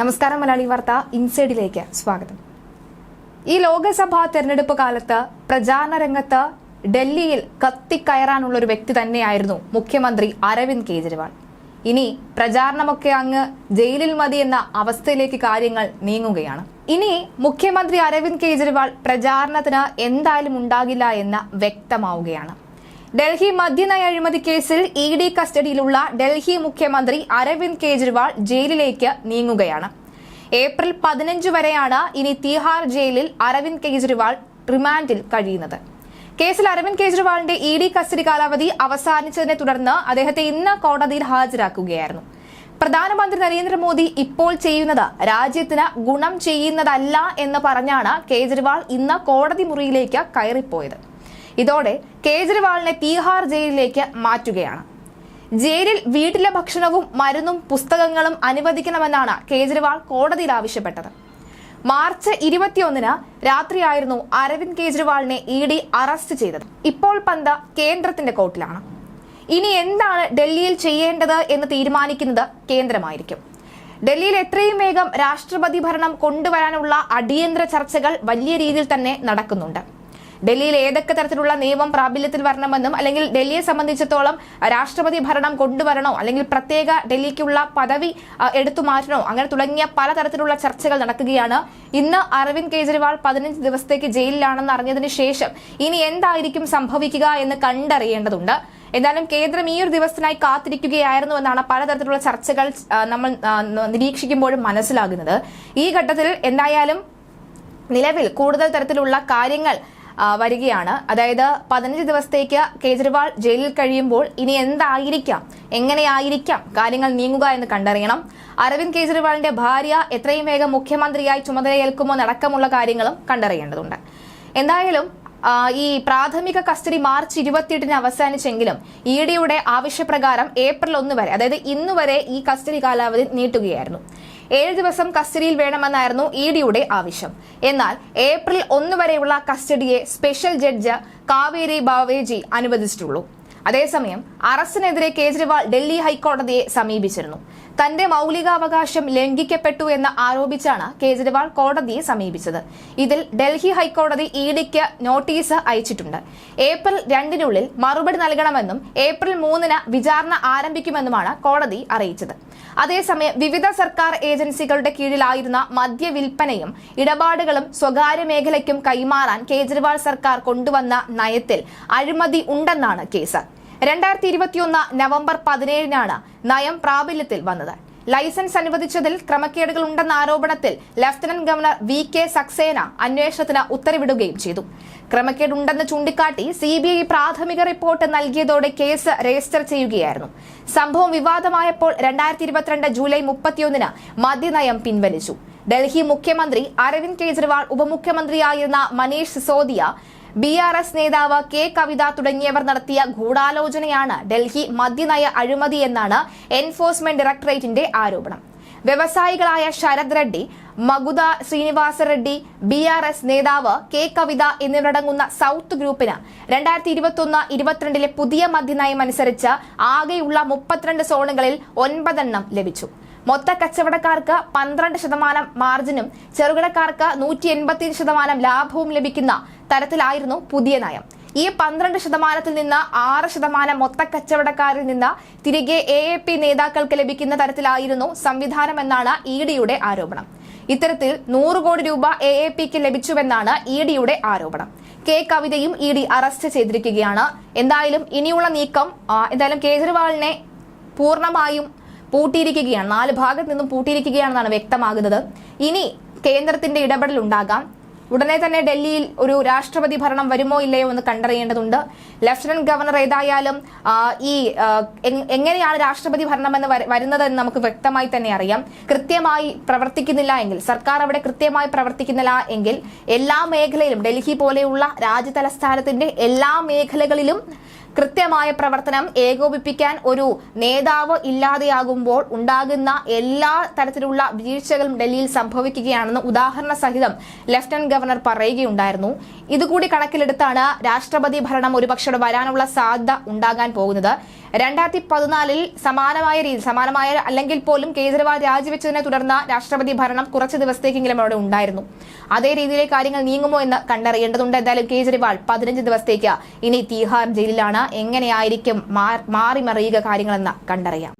നമസ്കാരം മലയാളി വാർത്ത ഇൻസൈഡിലേക്ക് സ്വാഗതം. ഈ ലോക്സഭാ തെരഞ്ഞെടുപ്പ് കാലത്ത് പ്രചാരണ രംഗത്ത് ഡൽഹിയിൽ കത്തിക്കയറാനുള്ള ഒരു വ്യക്തി തന്നെയായിരുന്നു മുഖ്യമന്ത്രി അരവിന്ദ് കെജ്രിവാൾ. ഇനി പ്രചാരണമൊക്കെ അങ്ങ് ജയിലിൽ മതി എന്ന അവസ്ഥയിലേക്ക് കാര്യങ്ങൾ നീങ്ങുകയാണ്. ഇനി മുഖ്യമന്ത്രി അരവിന്ദ് കെജ്രിവാൾ പ്രചാരണത്തിന് എന്തായാലും ഉണ്ടാകില്ല എന്ന് വ്യക്തമാവുകയാണ്. ഡൽഹി മദ്യനയ അഴിമതി കേസിൽ ഇ ഡി കസ്റ്റഡിയിലുള്ള ഡൽഹി മുഖ്യമന്ത്രി അരവിന്ദ് കെജ്രിവാൾ ജയിലിലേക്ക് നീങ്ങുകയാണ്. ഏപ്രിൽ പതിനഞ്ച് വരെയാണ് ഇനി തിഹാർ ജയിലിൽ അരവിന്ദ് കെജ്രിവാൾ റിമാൻഡിൽ കഴിയുന്നത്. കേസിൽ അരവിന്ദ് കെജ്രിവാളിന്റെ ഇ ഡി കസ്റ്റഡി കാലാവധി അവസാനിച്ചതിനെ തുടർന്ന് അദ്ദേഹത്തെ ഇന്ന് കോടതിയിൽ ഹാജരാക്കുകയായിരുന്നു. പ്രധാനമന്ത്രി നരേന്ദ്രമോദി ഇപ്പോൾ ചെയ്യുന്നത് രാജ്യത്തിന് ഗുണം ചെയ്യുന്നതല്ല എന്ന് പറഞ്ഞാണ് കേജ്രിവാൾ ഇന്ന് കോടതി മുറിയിലേക്ക് കയറിപ്പോയത്. ഇതോടെ കേജ്രിവാളിനെ തീഹാർ ജയിലിലേക്ക് മാറ്റുകയാണ്. ജയിലിൽ വീട്ടിലെ ഭക്ഷണവും മരുന്നും പുസ്തകങ്ങളും അനുവദിക്കണമെന്നാണ് കേജ്രിവാൾ കോടതിയിൽ ആവശ്യപ്പെട്ടത്. മാർച്ച് ഇരുപത്തിയൊന്നിന് രാത്രിയായിരുന്നു അരവിന്ദ് കേജ്രിവാളിനെ ഇ ഡി അറസ്റ്റ് ചെയ്തത്. ഇപ്പോൾ പന്ത കേന്ദ്രത്തിന്റെ കോർട്ടിലാണ്. ഇനി എന്താണ് ഡൽഹിയിൽ ചെയ്യേണ്ടത് എന്ന് തീരുമാനിക്കുന്നത് കേന്ദ്രമായിരിക്കും. ഡൽഹിയിൽ എത്രയും വേഗം രാഷ്ട്രപതി ഭരണം കൊണ്ടുവരാനുള്ള അടിയന്തര ചർച്ചകൾ വലിയ രീതിയിൽ തന്നെ നടക്കുന്നുണ്ട്. ഡൽഹിയിൽ ഏതൊക്കെ തരത്തിലുള്ള നിയമം പ്രാബല്യത്തിൽ വരണമെന്നും അല്ലെങ്കിൽ ഡൽഹിയെ സംബന്ധിച്ചിടത്തോളം രാഷ്ട്രപതി ഭരണം കൊണ്ടുവരണോ അല്ലെങ്കിൽ പ്രത്യേക ഡൽഹിക്കുള്ള പദവി എടുത്തു മാറ്റണോ? അങ്ങനെ തുടങ്ങിയ പലതരത്തിലുള്ള ചർച്ചകൾ നടക്കുകയാണ്. ഇന്ന് അരവിന്ദ് കെജ്രിവാൾ പതിനഞ്ച് ദിവസത്തേക്ക് ജയിലിലാണെന്ന് അറിഞ്ഞതിന് ശേഷം ഇനി എന്തായിരിക്കും സംഭവിക്കുക എന്ന് കണ്ടറിയേണ്ടതുണ്ട്. എന്തായാലും കേന്ദ്രം ഈ ഒരു ദിവസത്തിനായി കാത്തിരിക്കുകയായിരുന്നു എന്നാണ് പലതരത്തിലുള്ള ചർച്ചകൾ നമ്മൾ നിരീക്ഷിക്കുമ്പോഴും മനസ്സിലാകുന്നത്. ഈ ഘട്ടത്തിൽ എന്തായാലും നിലവിൽ കൂടുതൽ തരത്തിലുള്ള കാര്യങ്ങൾ വരികയാണ്. അതായത് പതിനഞ്ച് ദിവസത്തേക്ക് കേജ്രിവാൾ ജയിലിൽ കഴിയുമ്പോൾ ഇനി എന്തായിരിക്കാം? എങ്ങനെയായിരിക്കാം? കാര്യങ്ങൾ നീങ്ങുക എന്ന് കണ്ടറിയണം. അരവിന്ദ് കേജ്രിവാളിന്റെ ഭാര്യ എത്രയും വേഗം മുഖ്യമന്ത്രിയായി ചുമതലയേൽക്കുമോ നടക്കമുള്ള കാര്യങ്ങളും കണ്ടറിയേണ്ടതുണ്ട്. എന്തായാലും ഈ പ്രാഥമിക കസ്റ്റഡി മാർച്ച് ഇരുപത്തിയെട്ടിന് അവസാനിച്ചെങ്കിലും ഇ ഡിയുടെ ആവശ്യപ്രകാരം ഏപ്രിൽ ഒന്ന് വരെ അതായത് ഇന്ന് വരെ ഈ കസ്റ്റഡി കാലാവധി നീട്ടുകയായിരുന്നു. ഏഴ് ദിവസം കസ്റ്റഡിയിൽ വേണമെന്നായിരുന്നു ഇ ഡിയുടെ ആവശ്യം. എന്നാൽ ഏപ്രിൽ ഒന്ന് വരെയുള്ള കസ്റ്റഡിയെ സ്പെഷ്യൽ ജഡ്ജ് കാവേരി ബാവേജി അനുവദിച്ചിട്ടുള്ളൂ. അതേസമയം അറസ്റ്റിനെതിരെ കേജ്രിവാൾ ഡൽഹി ഹൈക്കോടതിയെ സമീപിച്ചിരുന്നു. തന്റെ മൗലികാവകാശം ലംഘിക്കപ്പെട്ടു എന്ന് ആരോപിച്ചാണ് കേജ്രിവാൾ കോടതിയെ സമീപിച്ചത്. ഇതിൽ ഡൽഹി ഹൈക്കോടതി ഇ ഡിക്ക് നോട്ടീസ് അയച്ചിട്ടുണ്ട്. ഏപ്രിൽ രണ്ടിനുള്ളിൽ മറുപടി നൽകണമെന്നും ഏപ്രിൽ മൂന്നിന് വിചാരണ ആരംഭിക്കുമെന്നുമാണ് കോടതി അറിയിച്ചത്. അതേസമയം വിവിധ സർക്കാർ ഏജൻസികളുടെ കീഴിലായിരുന്ന മദ്യവിൽപ്പനയും ഇടപാടുകളും സ്വകാര്യ മേഖലയ്ക്കും കൈമാറാൻ കേജ്രിവാൾ സർക്കാർ കൊണ്ടുവന്ന നയത്തിൽ അഴിമതി ഉണ്ടെന്നാണ് കേസ്. രണ്ടായിരത്തി ഇരുപത്തിയൊന്ന് നവംബർ പതിനേഴിനാണ് നയം പ്രാബല്യത്തിൽ വന്നത്. ലൈസൻസ് അനുവദിച്ചതിൽ ക്രമക്കേടുകൾ ഉണ്ടെന്ന ആരോപണത്തിൽ lieutenant governor V K Saxena അന്വേഷണത്തിന് ഉത്തരവിടുകയും ചെയ്തു. ക്രമക്കേടുണ്ടെന്ന് ചൂണ്ടിക്കാട്ടി സി ബി ഐ പ്രാഥമിക റിപ്പോർട്ട് നൽകിയതോടെ കേസ് രജിസ്റ്റർ ചെയ്യുകയായിരുന്നു. സംഭവം വിവാദമായപ്പോൾ രണ്ടായിരത്തി ഇരുപത്തിരണ്ട് ജൂലൈ മുപ്പത്തിയൊന്നിന് മദ്യനയം പിൻവലിച്ചു. ഡൽഹി മുഖ്യമന്ത്രി Arvind Kejriwal ഉപമുഖ്യമന്ത്രിയായിരുന്ന Manish Sisodia B R S നേതാവ് കെ കവിത തുടങ്ങിയവർ നടത്തിയ ഗൂഢാലോചനയാണ് ഡൽഹി മദ്യനയ അഴിമതി എന്നാണ് എൻഫോഴ്സ്മെന്റ് ഡയറക്ടറേറ്റിന്റെ ആരോപണം. വ്യവസായികളായ Sarath Reddy Magunta Srinivasa Reddy B R S നേതാവ് കെ കവിത എന്നിവരടങ്ങുന്ന സൗത്ത് ഗ്രൂപ്പിന് രണ്ടായിരത്തി ഇരുപത്തൊന്ന് ഇരുപത്തിരണ്ടിലെ പുതിയ മദ്യനയം അനുസരിച്ച് ആകെയുള്ള മുപ്പത്തിരണ്ട് സോണുകളിൽ ഒൻപതെണ്ണം ലഭിച്ചു. മൊത്ത കച്ചവടക്കാർക്ക് പന്ത്രണ്ട് ശതമാനം മാർജിനും ചെറുകിടക്കാർക്ക് നൂറ്റി എൺപത്തി ശതമാനം ലാഭവും ലഭിക്കുന്ന തരത്തിലായിരുന്നു പുതിയ നയം. ഈ പന്ത്രണ്ട് ശതമാനത്തിൽ നിന്ന് ആറ് ശതമാനം മൊത്ത കച്ചവടക്കാരിൽ നിന്ന് തിരികെ എ എ പി നേതാക്കൾക്ക് ലഭിക്കുന്ന തരത്തിലായിരുന്നു സംവിധാനമെന്നാണ് ഇ ഡിയുടെ ആരോപണം. ഇത്തരത്തിൽ നൂറ് കോടി രൂപ എ എ പിക്ക് ലഭിച്ചുവെന്നാണ് ഇ ഡിയുടെ ആരോപണം. കെ കവിതയും ഇ ഡി അറസ്റ്റ് ചെയ്തിരിക്കുകയാണ്. എന്തായാലും ഇനിയുള്ള നീക്കം എന്തായാലും കേജ്രിവാളിനെ പൂർണമായും പൂട്ടിയിരിക്കുകയാണ്. നാല് ഭാഗത്ത് നിന്നും പൂട്ടിയിരിക്കുകയാണെന്നാണ് വ്യക്തമാകുന്നത്. ഇനി കേന്ദ്രത്തിന്റെ ഇടപെടൽ ഉണ്ടാകാം ഉടനെ തന്നെ ഡൽഹിയിൽ ഒരു രാഷ്ട്രപതി ഭരണം വരുമോ ഇല്ലയോ എന്ന് കണ്ടറിയേണ്ടതുണ്ട്. ലഫ്റ്റനന്റ് ഗവർണർ ഏതായാലും ഈ എങ്ങനെയാണ് രാഷ്ട്രപതി ഭരണം എന്ന് വരുന്നത് വരുന്നതെന്ന് നമുക്ക് വ്യക്തമായി തന്നെ അറിയാം. കൃത്യമായി പ്രവർത്തിക്കുന്നില്ല എങ്കിൽ സർക്കാർ അവിടെ കൃത്യമായി പ്രവർത്തിക്കുന്നില്ല എങ്കിൽ എല്ലാ മേഖലയിലും ഡൽഹി പോലെയുള്ള രാജ്യതലസ്ഥാനത്തിന്റെ എല്ലാ മേഖലകളിലും കൃത്യമായ പ്രവർത്തനം ഏകോപിപ്പിക്കാൻ ഒരു നേതാവ് ഇല്ലാതെയാകുമ്പോൾ ഉണ്ടാകുന്ന എല്ലാ തരത്തിലുള്ള വീഴ്ചകളും ഡൽഹിയിൽ സംഭവിക്കുകയാണെന്ന് ഉദാഹരണ സഹിതം ലഫ്റ്റനന്റ് ഗവർണർ പറയുകയുണ്ടായിരുന്നു. ഇതുകൂടി കണക്കിലെടുത്താണ് രാഷ്ട്രപതി ഭരണം ഒരുപക്ഷെ വരാനുള്ള സാധ്യത ഉണ്ടാകാൻ പോകുന്നത്. രണ്ടായിരത്തി പതിനാലിൽ സമാനമായ രീതി സമാനമായ അല്ലെങ്കിൽ പോലും കേജ്രിവാൾ രാജിവെച്ചതിനെ തുടർന്ന് രാഷ്ട്രപതി ഭരണം കുറച്ച് ദിവസത്തേക്കെങ്കിലും അവിടെ ഉണ്ടായിരുന്നു. അതേ രീതിയിലെ കാര്യങ്ങൾ നീങ്ങുമോ എന്ന് കണ്ടറിയേണ്ടതുണ്ട്. എന്തായാലും കേജ്രിവാൾ പതിനഞ്ച് ദിവസത്തേക്ക് ഇനി തീഹാർ ജയിലിലാണ്. എങ്ങനെയായിരിക്കും മാറി മറിയുക കാര്യങ്ങളെന്ന് കണ്ടറിയാം.